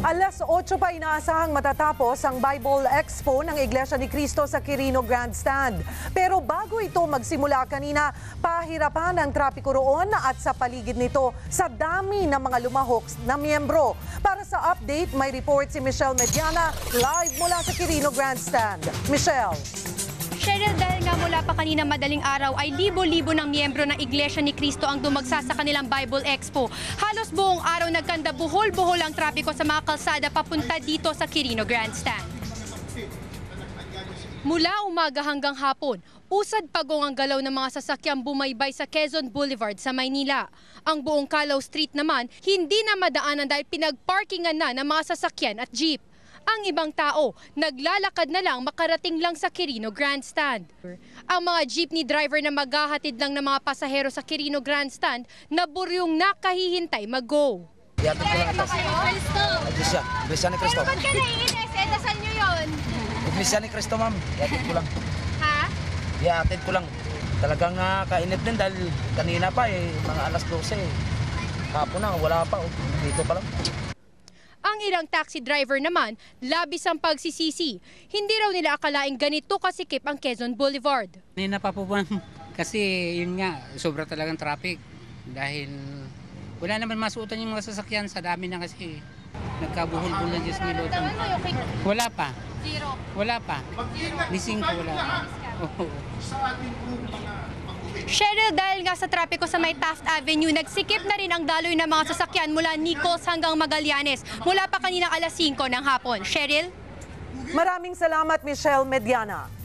Alas 8 pa inaasahang matatapos ang Bible Expo ng Iglesia ni Cristo sa Quirino Grandstand. Pero bago ito magsimula kanina, pahirapan ang trapiko roon at sa paligid nito sa dami ng mga lumahok na miyembro. Para sa update, may report si Michelle Mediana live mula sa Quirino Grandstand. Michelle. Cheryl, dahil nga mula pa kanina madaling araw ay libo-libo ng miyembro ng Iglesia ni Cristo ang dumagsa sa kanilang Bible Expo. Halos buong araw nagkanda buhol-buhol ang trapiko sa mga kalsada papunta dito sa Quirino Grandstand. Mula umaga hanggang hapon, usad pagong ang galaw ng mga sasakyang bumaybay sa Quezon Boulevard sa Maynila. Ang buong Calao Street naman, hindi na madaanan dahil pinagparkingan na ng mga sasakyan at jeep. Ang ibang tao, naglalakad na lang makarating lang sa Quirino Grandstand. Ang mga jeepney driver na maghahatid lang ng mga pasahero sa Quirino Grandstand, naburyong nakahihintay mag-go. Yatid ko lang atas. Iglesia. Iglesia ni Cristo. ka naiinis? Eh, dasal nyo yun. Iglesia ni Cristo, ma'am. Yatid ko lang. Ha? Yatid ko lang. Talagang uh, kainit din dahil kanina pa eh, mga alas 12 eh. Hapon na, wala pa. Oh. Dito pa lang. Ang ilang taxi driver naman, labis ang pagsisisi. Hindi raw nila akalaing ganito kasikip ang Quezon Boulevard. Po kasi yun nga, sobra talagang traffic. Dahil wala naman masuotan yung mga sasakyan sa dami na kasi nagkabuhol-buhol na Diyos Milotong. Wala pa. Zero. Wala pa. Nising ko wala pa. Oo. Cheryl, dahil nga sa trapiko sa may Taft Avenue, nagsikip na rin ang daloy ng mga sasakyan mula Nichols hanggang Magallanes mula pa kaninang alas 5 ng hapon. Cheryl? Maraming salamat Michelle Mediana.